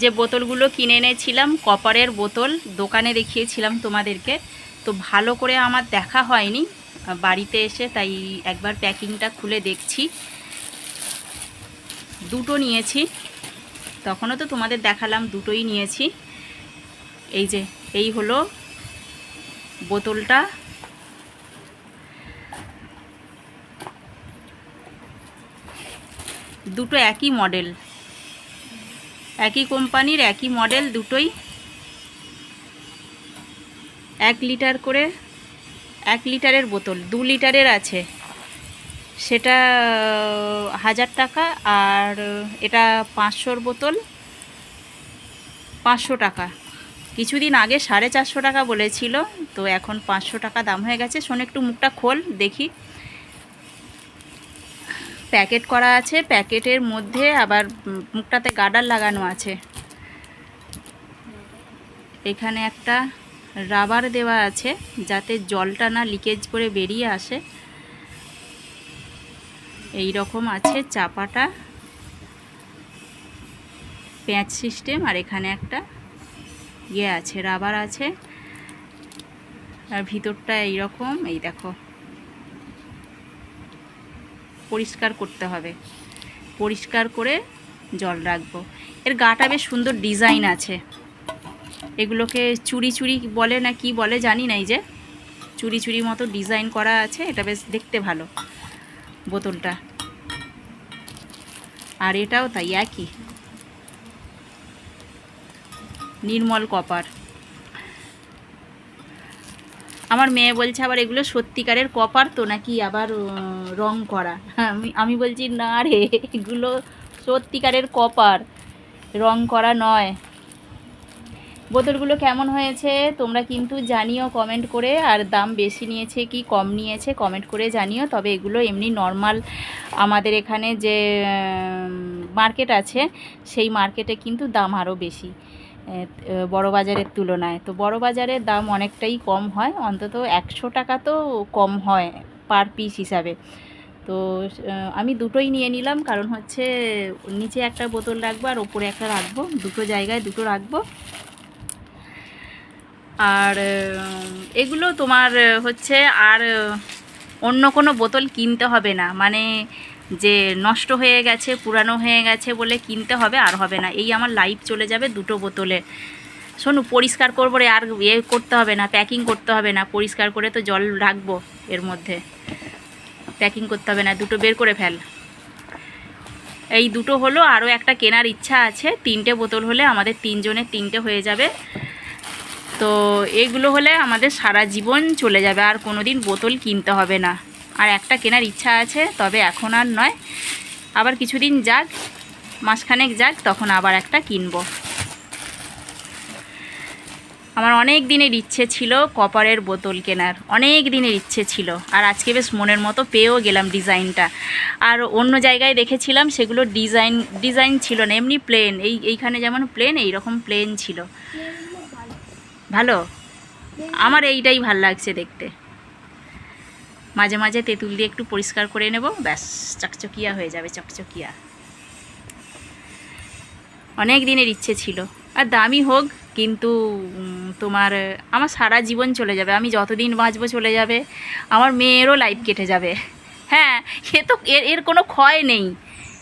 যে বোতলগুলো কিনে এনেছিলাম, কপারের বোতল, দোকানে দেখিয়েছিলাম তোমাদেরকে। তো ভালো করে আমার দেখা হয়নি, বাড়িতে এসে তাই একবার প্যাকিংটা খুলে দেখছি। দুটো নিয়েছি, তখনও তো তোমাদের দেখালাম, দুটোই নিয়েছি। এই যে, এই হলো বোতলটা। দুটো একই মডেল। একই কোম্পানির একই মডেল দুটোই এক লিটার করে এক লিটারের বোতল, দু লিটারের আছে। সেটা হাজার টাকা আর এটা পাঁচশোর বোতল, পাঁচশো টাকা। কিছুদিন আগে সাড়ে চারশো টাকা বলেছিল, তো এখন পাঁচশো টাকা দাম হয়ে গেছে। শোন, একটু মুখটা খোল, দেখি। প্যাকেট করা আছে। প্যাকেটের মধ্যে আবার মুখটাতে গার্ডার লাগানো আছে। এখানে একটা রাবার দেওয়া আছে যাতে জলটা না লিকেজ করে বেরিয়ে আসে। এই রকম আছে চাপাটা। প্যাঁচ সিস্টেম আর এখানে একটা ইয়ে আছে, রাবার আছে। আর ভিতরটা এইরকম, এই দেখো। পরিষ্কার করতে হবে। পরিষ্কার করে জল রাখব। এর গাটা বেশ সুন্দর ডিজাইন আছে। এগুলোকে চুরি চুরি বলে না কি বলে জানি না এই যে। চুরি চুরি মতো ডিজাইন করা আছে, এটা বেশ দেখতে ভালো বোতলটা। আর এটাও তাই একই। নির্মল কপার। আমার মেয়ে বলছে আবার এগুলো সত্যিকারের কপার তো নাকি আবার রং করা। আমি আমি বলছি, না রে, এগুলো সত্যিকারের কপার, রং করা নয়। বোতলগুলো কেমন হয়েছে তোমরা কিন্তু জানিও কমেন্ট করে, আর দাম বেশি নিয়েছে কি কম নিয়েছে কমেন্ট করে জানিও। তবে এগুলো এমনি নর্মাল আমাদের এখানে যে মার্কেট আছে, সেই মার্কেটে কিন্তু দাম আরও বেশি। বড় বাজারের তুলনায়। তো বড় বাজারের দাম অনেকটাই কম হয়, অন্তত একশো টাকা তো কম হয় পার পিস হিসাবে। তো আমি দুটোই নিয়ে নিলাম, কারণ হচ্ছে নিচে একটা বোতল রাখব আর ওপরে একটা রাখব। দুটো জায়গায় দুটো রাখব। আর এগুলো তোমার হচ্ছে আর অন্য কোনো বোতল কিনতে হবে না। মানে যে নষ্ট হয়ে গেছে, পুরানো হয়ে গেছে বলে কিনতে হবে আর হবে না। এই আমার লাইফ চলে যাবে দুটো বোতলে। শোনো, পরিষ্কার করব রে, আর ইয়ে করতে হবে না প্যাকিং করতে হবে না। পরিষ্কার করে তো জল রাখব এর মধ্যে। প্যাকিং করতে হবে না, দুটো বের করে ফেল। এই দুটো হলো, আরও একটা কেনার ইচ্ছা আছে। তিনটে বোতল হলে আমাদের তিনজনের তিনটে হয়ে যাবে। তো এগুলো হলে আমাদের সারা জীবন চলে যাবে, আর কোনো দিন বোতল কিনতে হবে না। আর একটা কেনার ইচ্ছা আছে, তবে এখন আর নয়। আবার কিছুদিন যাক, মাসখানেক যাক, তখন আবার একটা কিনব। আমার অনেক দিনের ইচ্ছে ছিল কপারের বোতল কেনার, অনেক দিনের ইচ্ছে ছিল। আর আজকে বেশ মনের মতো পেয়েও গেলাম ডিজাইনটা। আর অন্য জায়গায় দেখেছিলাম সেগুলো ডিজাইন ডিজাইন ছিল না, এমনি প্লেন। এই, এইখানে যেমন প্লেন, এইরকম প্লেন ছিল। ভালো? আমার এইটাই ভালো লাগছে দেখতে। মাঝে মাঝে তেঁতুল দিয়ে একটু পরিষ্কার করে নেব। ব্যাস, চকচকিয়া হয়ে যাবে, চকচকিয়া। অনেক দিনের ইচ্ছে ছিল। আর দামি হোক, কিন্তু তোমার, আমার সারা জীবন চলে যাবে। আমি যতদিন বাঁচবো চলে যাবে, আমার মেয়েরও লাইফ কেটে যাবে। হ্যাঁ এ তো, এর এর কোনো ক্ষয় নেই।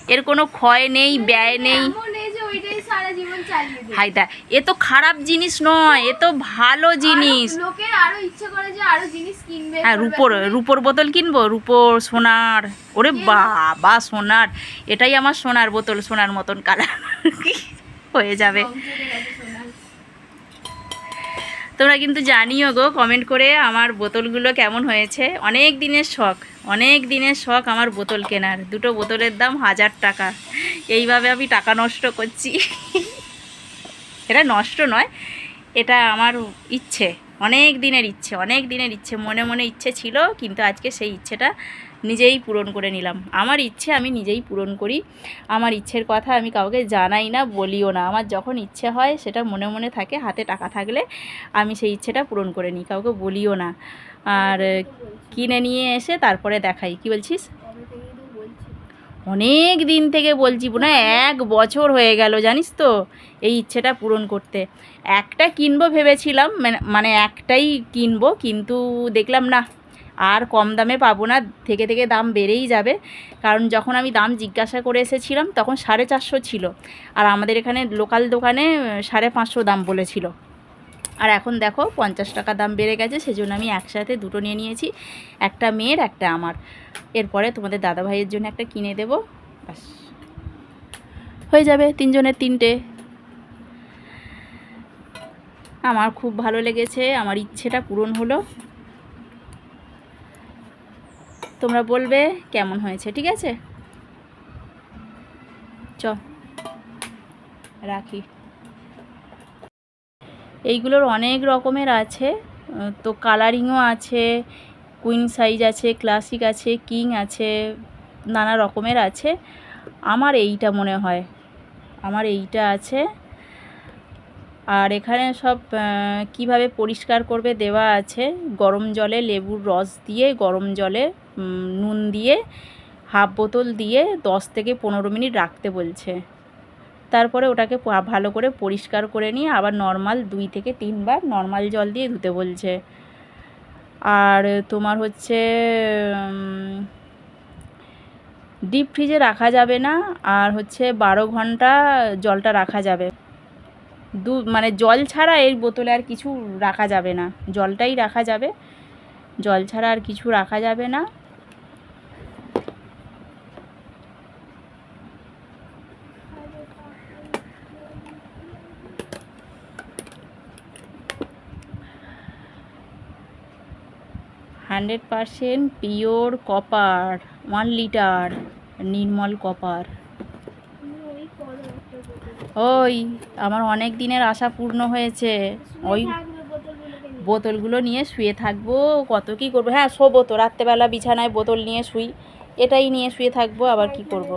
এর কোনো ক্ষয় নেই, ব্যয় নেই এমন এই যে ওইটাই সারা জীবন চালিয়ে দেবে। হায়দা এ তো খারাপ জিনিস নয় এ তো ভালো জিনিস। লোকের আরও ইচ্ছে করে যে আরও জিনিস কিনবে। হ্যাঁ রুপোর রুপোর বোতল কিনবো? রুপোর সোনার। ওরে বাবা সোনার। এটাই আমার সোনার বোতল সোনার মতন কালার হয়ে যাবে। তোমরা কিন্তু জানিও গো কমেন্ট করে আমার বোতলগুলো কেমন হয়েছে। অনেক দিনের শখ অনেক দিনের শখ আমার বোতল কেনার। দুটো বোতলের দাম হাজার টাকা। এইভাবে আমি টাকা নষ্ট করছি। এটা নষ্ট নয়, এটা আমার ইচ্ছে, অনেক দিনের ইচ্ছে, অনেক দিনের ইচ্ছে, মনে মনে ইচ্ছে ছিল, কিন্তু আজকে সেই ইচ্ছেটা নিজেই পূরণ করে নিলাম। আমার ইচ্ছে আমি নিজেই পূরণ করি, আমার ইচ্ছের কথা আমি কাউকে জানাই না, বলিও না। আমার যখন ইচ্ছে হয় সেটা মনে মনে থাকে, হাতে টাকা থাকলে আমি সেই ইচ্ছেটা পূরণ করে নিই, কাউকে বলিও না। আর কিনে নিয়ে এসে তারপরে দেখাই, কি বলছিস কবে থেকেই তো বলছি অনেক দিন থেকে বলছি না এক বছর হয়ে গেল, জানিস তো, এই ইচ্ছেটা পূরণ করতে। একটা কিনবো ভেবেছিলাম, মানে- মানে একটাই কিনবো, কিন্তু দেখলাম না, আর কম দামে পাবো না, থেকে থেকে দাম বেড়েই যাবে। কারণ যখন আমি দাম জিজ্ঞাসা করে এসেছিলাম, তখন সাড়ে চারশো ছিল, আর আমাদের এখানে লোকাল দোকানে সাড়ে পাঁচশো দাম বলেছিল। আর এখন দেখো পঞ্চাশ টাকা দাম বেড়ে গেছে, সেজন্য আমি একসাথে দুটো নিয়ে নিয়েছি, একটা মেয়ের, একটা আমার। এরপরে তোমাদের দাদা ভাইয়ের জন্য একটা কিনে দেবো। ব্যাস। হয়ে যাবে তিনজনের তিনটে। আমার খুব ভালো লেগেছে, আমার ইচ্ছেটা পূরণ হলো। তোমরা বলবে কেমন হয়েছে, ঠিক আছে? চ। রাখি। এইগুলোর অনেক রকমের আছে। তো কালারিংও আছে কুইন সাইজ আছে ক্লাসিক আছে কিং আছে, নানা রকমের আছে। আমার এইটা মনে হয়। আমার এইটা আছে। আর এখানে সব কীভাবে পরিষ্কার করবে দেওয়া আছে। গরম জলে লেবুর রস দিয়ে, গরম জলে নুন দিয়ে হাফ বোতল দিয়ে দশ থেকে পনেরো মিনিট রাখতে বলছে। তারপরে ওটাকে ভালো করে পরিষ্কার করে নিয়ে আবার নর্মাল দুই থেকে তিনবার নর্মাল জল দিয়ে ধুতে বলছে। আর তোমার হচ্ছে ডিপ ফ্রিজে রাখা যাবে না, আর হচ্ছে বারো ঘণ্টা জলটা রাখা যাবে। দু মানে জল ছাড়া এর বোতলে আর কিছু রাখা যাবে না। জলটাই রাখা যাবে। জল ছাড়া আর কিছু রাখা যাবে না। Hundred percent pure copper, one litre Nirmal copper ওই, আমার অনেক দিনের আশা পূর্ণ হয়েছে ওই। বোতলগুলো নিয়ে শুয়ে থাকব কত কি করব হ্যাঁ শোবো তো, রাত্রেবেলা বিছানায় বোতল নিয়ে শুই এটাই নিয়ে শুয়ে থাকব, আবার কি করব।